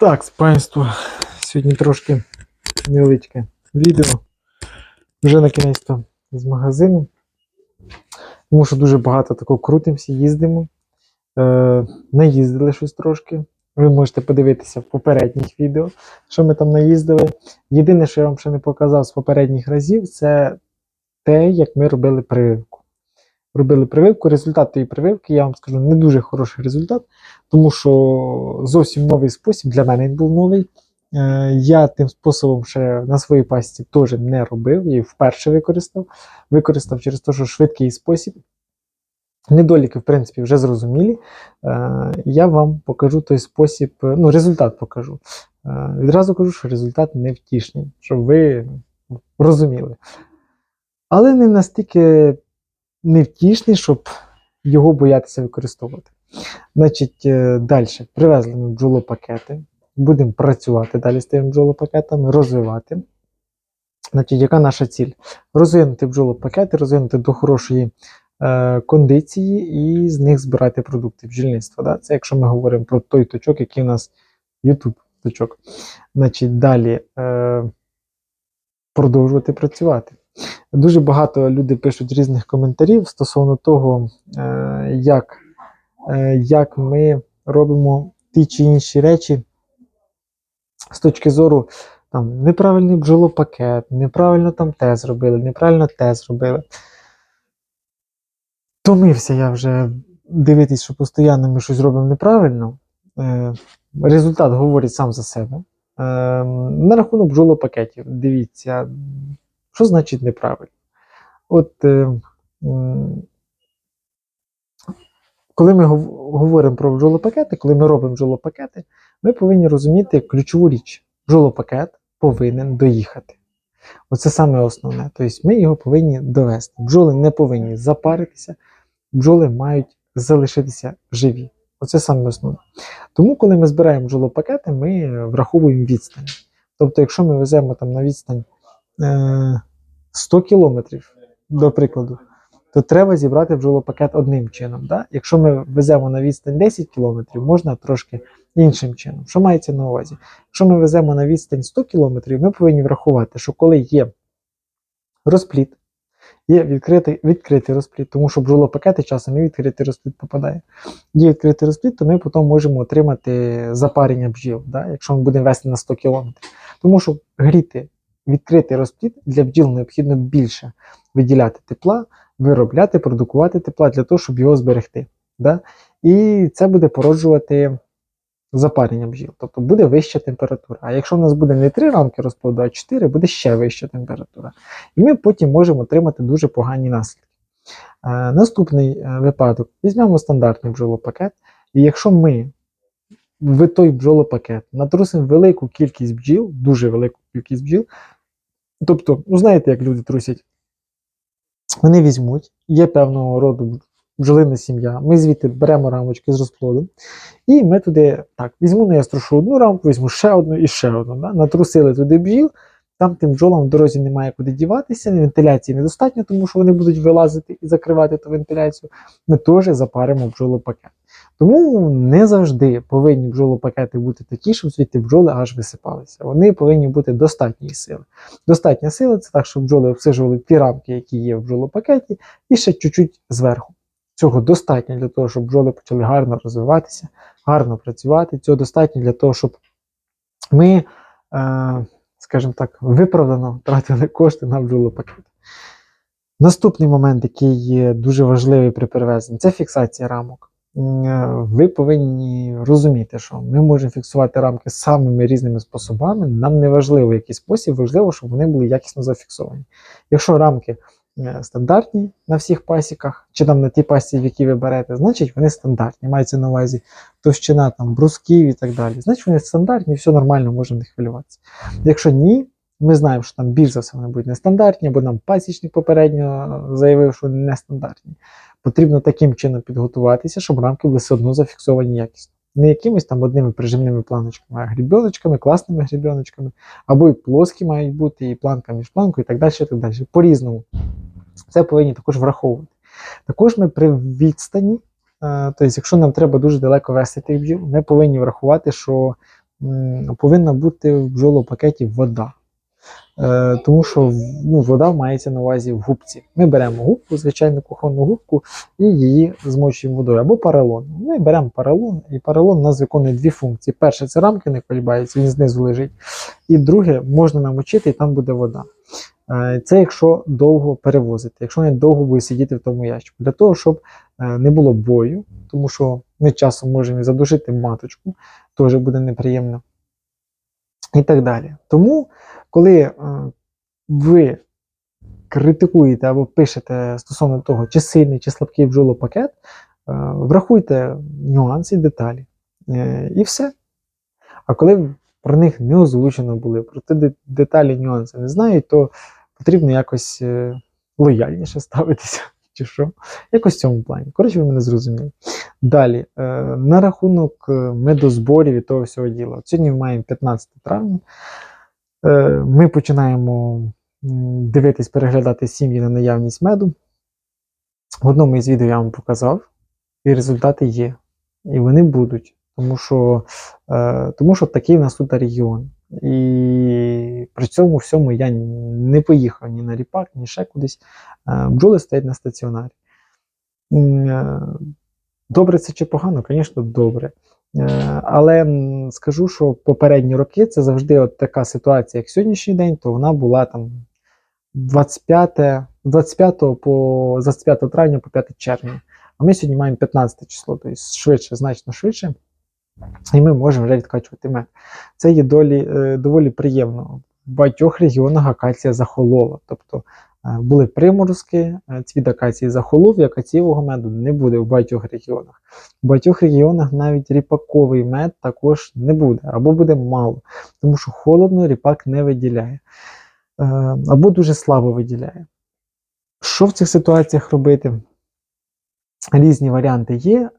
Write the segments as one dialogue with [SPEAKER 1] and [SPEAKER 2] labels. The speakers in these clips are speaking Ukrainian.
[SPEAKER 1] Так, панство, сьогодні трошки невеличке відео. Вже на кінець з магазину. Тому що дуже багато такого крутимося, їздимо. Е, наїздили щось трошки. Ви можете подивитися в попередніх відео, що ми там наїздили. Єдине, що я вам ще не показав з попередніх разів, це те, як ми робили прививку. Робили прививку. Результат тієї прививки, я вам скажу, не дуже хороший результат, тому що зовсім новий спосіб, для мене він був новий. Е, Я тим способом ще на своїй пасті теж не робив, я її вперше використав. Використав через те, що швидкий спосіб. Недоліки, в принципі, вже зрозумілі. Е, Я вам покажу той спосіб, е, ну, результат покажу. Відразу кажу, що результат невтішний, щоб ви розуміли. Але не настільки невтішний, щоб його боятися використовувати. Значить, далі привезли ми бджолопакети. Будемо працювати далі з тими бджолопакетами, розвивати. Значить, яка наша ціль? Розвинути бджолопакети, розвинути до хорошої е, кондиції і з них збирати продукти бджільництва. Да? Це якщо ми говоримо про той точок, який у нас YouTube точок. Значить, далі е, продовжувати працювати. Дуже багато людей пишуть різних коментарів стосовно того, е, як, е, як ми робимо ті чи інші речі з точки зору там, неправильний бджолопакет, неправильно там те зробили, неправильно те зробили. Томився я вже дивитись, що постійно ми щось робимо неправильно. Е, результат говорить сам за себе. Е, на рахунок бджолопакетів, дивіться, що значить неправильно? От е, коли ми говоримо про бджолопакети, коли ми робимо бджолопакети, ми повинні розуміти ключову річ. Бджолопакет повинен доїхати. Оце саме основне. Тобто ми його повинні довести. Бджоли не повинні запаритися, бджоли мають залишитися живі. Оце саме основне. Тому, коли ми збираємо бджолопакети, ми враховуємо відстань. Тобто, якщо ми веземо там на відстань е, 100 кілометрів, до прикладу, то треба зібрати бджолопакет одним чином. Да? Якщо ми веземо на відстань 10 кілометрів, можна трошки іншим чином. Що мається на увазі? Якщо ми веземо на відстань 100 кілометрів, ми повинні врахувати, що коли є розпліт, є відкритий, відкритий розпліт, тому що бджолопакети часом і відкритий розпліт попадає. Є відкритий розпліт, то ми потім можемо отримати запарення бджіл, да? якщо ми будемо вести на 100 кілометрів. Тому що гріти відкритий розпліт для бджіл необхідно більше виділяти тепла, виробляти, продукувати тепла для того, щоб його зберегти. Да? І це буде породжувати запарення бджіл. Тобто буде вища температура. А якщо в нас буде не 3 рамки розплоду, а 4, буде ще вища температура. І ми потім можемо отримати дуже погані наслідки. Е, наступний е, випадок: візьмемо стандартний бджолопакет, і якщо ми в той бджолопакет натрусимо велику кількість бджіл, дуже велику кількість бджіл, тобто, ну знаєте, як люди трусять, вони візьмуть, є певного роду бджолина сім'я, ми звідти беремо рамочки з розплодом, і ми туди, так, візьму, ну я струшу одну рамку, візьму ще одну і ще одну. Да? Натрусили туди бджіл, там тим бджолам в дорозі немає куди діватися, вентиляції недостатньо, тому що вони будуть вилазити і закривати ту вентиляцію. Ми теж запаримо бджолопакет. Тому не завжди повинні бджолопакети бути такі, щоб звідти бджоли аж висипалися. Вони повинні бути достатньої сили. Достатня сила це так, щоб бджоли обсижували ті рамки, які є в бджолопакеті, і ще чуть-чуть зверху. Цього достатньо для того, щоб бджоли почали гарно розвиватися, гарно працювати. Цього достатньо для того, щоб ми, е, скажімо так, виправдано тратили кошти на бджолопакет. Наступний момент, який є дуже важливий при перевезенні, це фіксація рамок. Е, Ви повинні розуміти, що ми можемо фіксувати рамки самими різними способами. Нам не важливо який спосіб, важливо, щоб вони були якісно зафіксовані. Якщо рамки е, стандартні на всіх пасіках, чи там на ті пасі, в які ви берете, значить вони стандартні. Мається на увазі товщина там брусків і так далі. Значить вони стандартні, все нормально, можемо не хвилюватися. Якщо ні, ми знаємо, що там більш за все вони будуть нестандартні, або нам пасічник попередньо заявив, що нестандартні. Потрібно таким чином підготуватися, щоб рамки були все одно зафіксовані якісно. Не якимись там одними прижимними планочками, а грібеночками, класними грібеночками, або і плоскі мають бути, і планка між планкою, і так далі. і так далі. По-різному. Це повинні також враховувати. Також ми при відстані, е, тобто, якщо нам треба дуже далеко вести тих бджіл, ми повинні врахувати, що повинна бути в бджолопакеті вода. Е, тому що ну, вода мається на увазі в губці. Ми беремо губку, звичайну кухонну губку, і її змочуємо водою або паралон. Ми беремо паралон, і паралон у нас виконує дві функції. Перше це рамки не колібаються, він знизу лежить. І друге, можна намочити, і там буде вода. Е, Це якщо довго перевозити, якщо не довго буде сидіти в тому ящику. Для того, щоб е, не було бою, тому що ми часом можемо задушити маточку, теж буде неприємно. І так далі. Тому, коли е, ви критикуєте або пишете стосовно того, чи сильний, чи слабкий бджолопакет, е, врахуйте нюанси, деталі. Е, І все. А коли про них не озвучено були, про ті деталі, нюанси не знають, то потрібно якось лояльніше ставитися, чи що. Якось в цьому плані. Коротше, ви мене зрозуміли. Далі, е, на рахунок е, медозборів і того всього діла. Сьогодні ми маємо 15 травня. Е, Ми починаємо дивитись, переглядати сім'ї на наявність меду. В одному із відео я вам показав, і результати є. І вони будуть. Тому що, е, тому що такий в нас тут регіон. І при цьому всьому я не поїхав ні на ріпак, ні ще кудись. Е, бджоли стоять на стаціонарі. Е, Добре це чи погано? Звісно, добре. Е, Але скажу, що попередні роки це завжди от така ситуація, як сьогоднішній день, то вона була там 25, 25 по з 25 травня по 5 червня. А ми сьогодні маємо 15 число, тобто швидше, значно швидше. І ми можемо вже відкачувати мед. Це є долі, е, доволі приємно. В багатьох регіонах акація захолола. Тобто е, були приморозки, е, цвіт акації захолов, і акацієвого меду не буде в багатьох регіонах. В багатьох регіонах навіть ріпаковий мед також не буде, або буде мало, тому що холодно ріпак не виділяє, або дуже слабо виділяє. Що в цих ситуаціях робити? Різні варіанти є.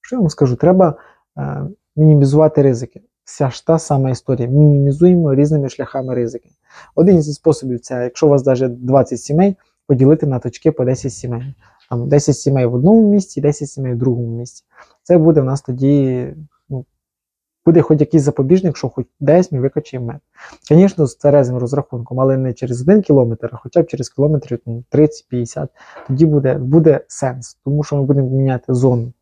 [SPEAKER 1] Що я вам скажу? Треба мінімізувати ризики. Вся ж та сама історія. Мінімізуємо різними шляхами ризики. Один зі способів це, якщо у вас навіть 20 сімей, поділити на точки по 10 сімей. Там 10 сімей в одному місці, 10 сімей в другому місці. Це буде в нас тоді, ну, буде хоч якийсь запобіжник, що хоч десь ми викачаємо мед. Звісно, з тверезим розрахунком, але не через один кілометр, а хоча б через кілометрів ну, 30-50. Тоді буде, буде сенс, тому що ми будемо міняти зону.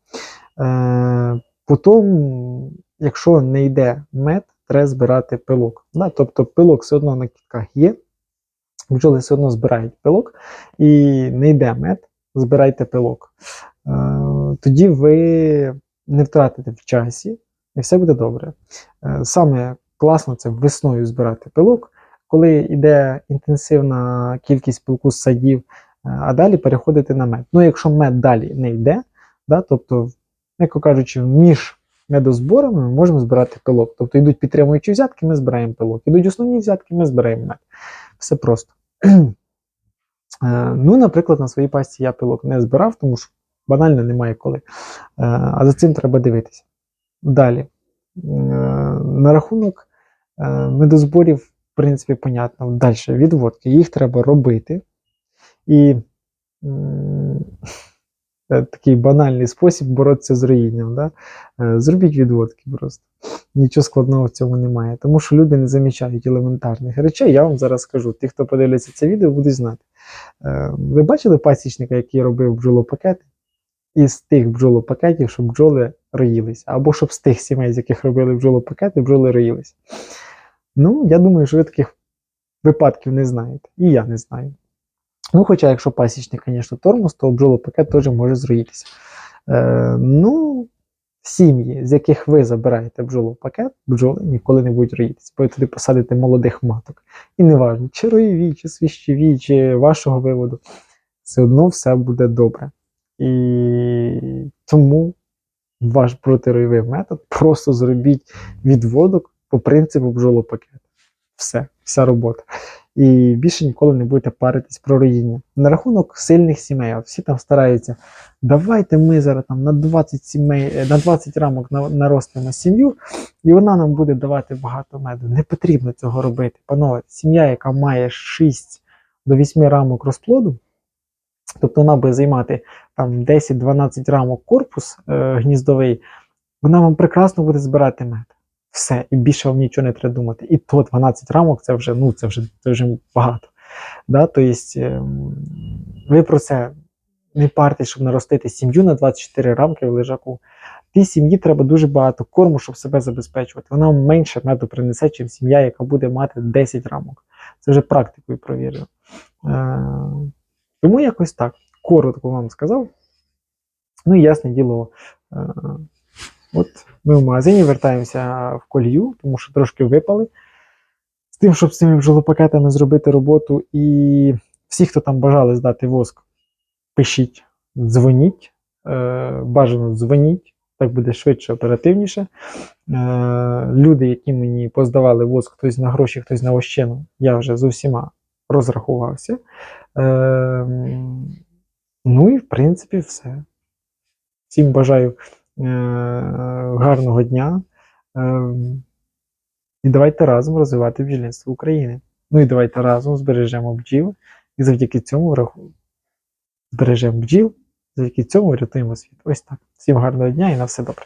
[SPEAKER 1] Е, Потім, якщо не йде мед, треба збирати пилок. Да? Тобто пилок все одно на кітках є, бджоли все одно збирають пилок, і не йде мед, збирайте пилок. Е, Тоді ви не втратите в часі, і все буде добре. Е, Саме класно це весною збирати пилок, коли йде інтенсивна кількість пилку з садів, е, а далі переходити на мед. Ну, якщо мед далі не йде, да, тобто, м'яко кажучи, між медозборами ми можемо збирати пилок. Тобто йдуть підтримуючі взятки, ми збираємо пилок. Ідуть основні взятки, ми збираємо мед. Все просто. Е, Ну, наприклад, на своїй пасті я пилок не збирав, тому що банально немає коли. Е, А за цим треба дивитися. Далі. Е, На рахунок медозборів, в принципі, понятно. Далі відводки. Їх треба робити. І такий банальний спосіб боротися з роїнням. Да? Е, Зробіть відводки просто. Нічого складного в цьому немає. Тому що люди не замічають елементарних речей. Я вам зараз скажу. Ті, хто подивляться це відео, будуть знати. Е, Ви бачили пасічника, який робив бджолопакети? Із тих бджолопакетів, щоб бджоли роїлися. Або щоб з тих сімей, з яких робили бджолопакети, бджоли роїлися. Ну, я думаю, що ви таких випадків не знаєте. І я не знаю. Ну, хоча, якщо пасічник, звісно, тормоз, то бджолопакет теж може зроїтися. Е, ну, сім'ї, з яких ви забираєте бджолопакет, бджоли ніколи не будуть роїтися, бо туди посадите молодих маток. І не важливо, чи роєві, чи свіщові, чи вашого виводу, все одно все буде добре. І тому ваш протиройовий метод просто зробіть відводок по принципу бджолопакету. Все, вся робота. І більше ніколи не будете паритись про роїння. На рахунок сильних сімей, всі там стараються. Давайте ми зараз там на 20 сімей, е, на 20 рамок на- наростимо сім'ю, і вона нам буде давати багато меду. Не потрібно цього робити. Панове, сім'я, яка має 6 до 8 рамок розплоду, тобто вона буде займати там 10-12 рамок корпус е, гніздовий, вона вам прекрасно буде збирати мед. Все, і більше вам нічого не треба думати. І то 12 рамок це вже, ну, це вже, це вже багато. Да? Тобто, ви про це не парте, щоб наростити сім'ю на 24 рамки в лежаку. Тій сім'ї треба дуже багато корму, щоб себе забезпечувати. Вона менше меду принесе, ніж сім'я, яка буде мати 10 рамок. Це вже практикою провірено. Е, тому якось так. Коротко вам сказав. Ну і ясне діло. От ми в магазині вертаємося в колію, тому що трошки випали. З тим, щоб з цими бджолопакетами зробити роботу. І всі, хто там бажали здати воск, пишіть, дзвоніть. Е, бажано дзвоніть, так буде швидше, оперативніше. Е, люди, які мені поздавали воск, хтось на гроші, хтось на ощину, я вже з усіма розрахувався. Е, ну і в принципі все. Всім бажаю гарного дня. Е, і давайте разом розвивати бджільництво України. Ну і давайте разом збережемо бджіл. І завдяки цьому враху- збережемо бджіл, завдяки цьому врятуємо світ. Ось так. Всім гарного дня і на все добре.